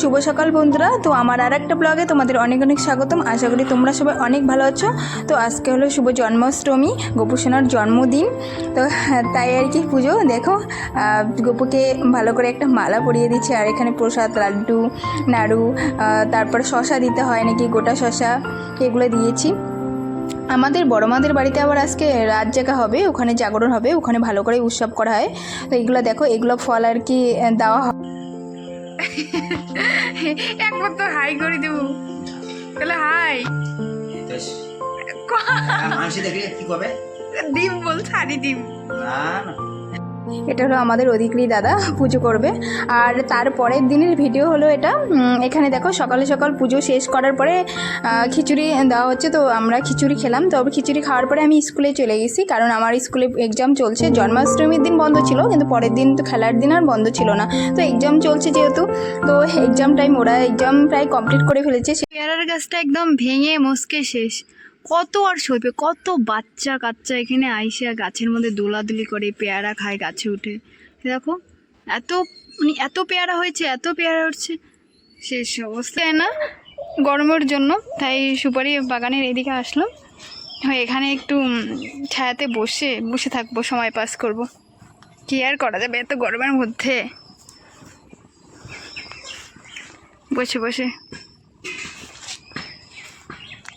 শুভ সকাল বন্ধুরা। তো আমার আর একটা ব্লগে তোমাদের অনেক অনেক স্বাগতম। আশা করি তোমরা সবাই অনেক ভালো আছো। তো আজকে হলো শুভ জন্মাষ্টমী, গোপুসোনার জন্মদিন। তো তাই আর কি পুজো। দেখো গোপুকে ভালো করে একটা মালা পরিয়ে দিচ্ছে। আর এখানে প্রসাদ, লাড্ডু, নাড়ু তারপর শশা দিতে হয় নাকি, গোটা শশা এগুলো দিয়েছি। আমাদের বড় মাদের বাড়িতে আবার আজকে রাত জাগা হবে, ওখানে জাগরণ হবে, ওখানে ভালো করে উৎসব করা হয়। তো এগুলো দেখো, এগুলো ফল আর কি দেওয়া একবার তো হাই করে দেবো। তাহলে হাই। বেশ। মানুষ দেখে কি করবে? ডিম বল ছাড়ি ডিম। না না। এটা হলো আমাদের অধিকরি দাদা, পুজো করবে। আর তারপরের দিনের ভিডিও হলো এটা। এখানে দেখো, সকালে সকাল পুজো শেষ করার পরে খিচুড়ি দেওয়া হচ্ছে। তো আমরা খিচুড়ি খেলাম। তবে খিচুড়ি খাওয়ার পরে আমি স্কুলে চলে গেছি, কারণ আমার স্কুলে এক্সাম চলছে। জন্মাষ্টমীর দিন বন্ধ ছিল, কিন্তু পরের দিন তো খেলার দিন আর বন্ধ ছিল না। তো এক্সাম চলছে যেহেতু, তো এক্সাম টাইম ওরা এক্সাম প্রায় কমপ্লিট করে ফেলেছে। পেয়ারার গাছটা একদম ভেঙে, মস্কে শেষ। কত আর সইবে কত বাচ্চা কাচ্চা এখানে আইসে গাছের মধ্যে দোলাদুলি করে, পেয়ারা খায় গাছে উঠে। দেখো, এত মানে এত পেয়ারা হয়েছে, এত পেয়ারা উঠছে। শেষ অবস্থায় না? গরমের জন্য। তাই সুপারি বাগানের এদিকে আসলাম। হয়, এখানে একটু ছায়াতে বসে বসে থাকব, সময় পাস করব। কি আর করা যাবে এত গরমের মধ্যে? বসে বসে।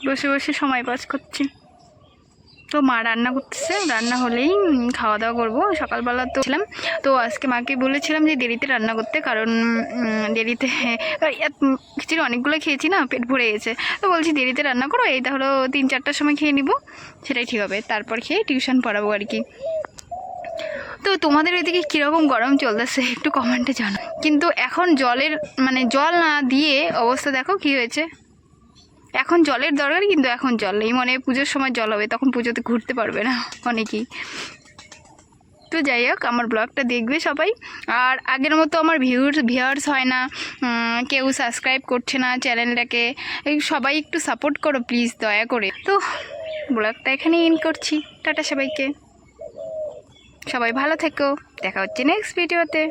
বসে বসে সময় পাস করছি। তো মা রান্না করতেছে, রান্না হলেই খাওয়া দাওয়া করব। সকালবেলা তো ছিলাম, তো আজকে মাকে বলেছিলাম যে দেরিতে রান্না করতে, কারণ দেরিতে খিচুড়ি অনেকগুলো খেয়েছি না, পেট ভরে গেছে। তো বলছি, দেরিতে রান্না করো, এই তাহলে তিন চারটার সময় খেয়ে নিব, সেটাই ঠিক হবে। তারপর খেয়ে টিউশন পড়াবো আর কি। তো তোমাদের ওইদিকে কীরকম গরম চলতেছে, একটু কমেন্টে জানো কিন্তু এখন জলের মানে জল না দিয়ে অবস্থা দেখো কি হয়েছে। এখন জলের দরকার, কিন্তু এখন জল নেই। মানে পুজোর সময় জল হবে, তখন পুজোতে ঘুরতে পারবে না অনেকেই। তো যাই হোক, আমার ব্লগটা দেখবে সবাই। আর আগের মতো আমার ভিউর্স ভিউয়ার্স হয় না। কেউ সাবস্ক্রাইব করছে না চ্যানেলটাকে সবাই একটু সাপোর্ট করো প্লিজ দয়া করে। তো ব্লগটা এখানে ইন করছি। টাটা সবাইকে। সবাই ভালো থেকো। দেখা হচ্ছে নেক্সট ভিডিওতে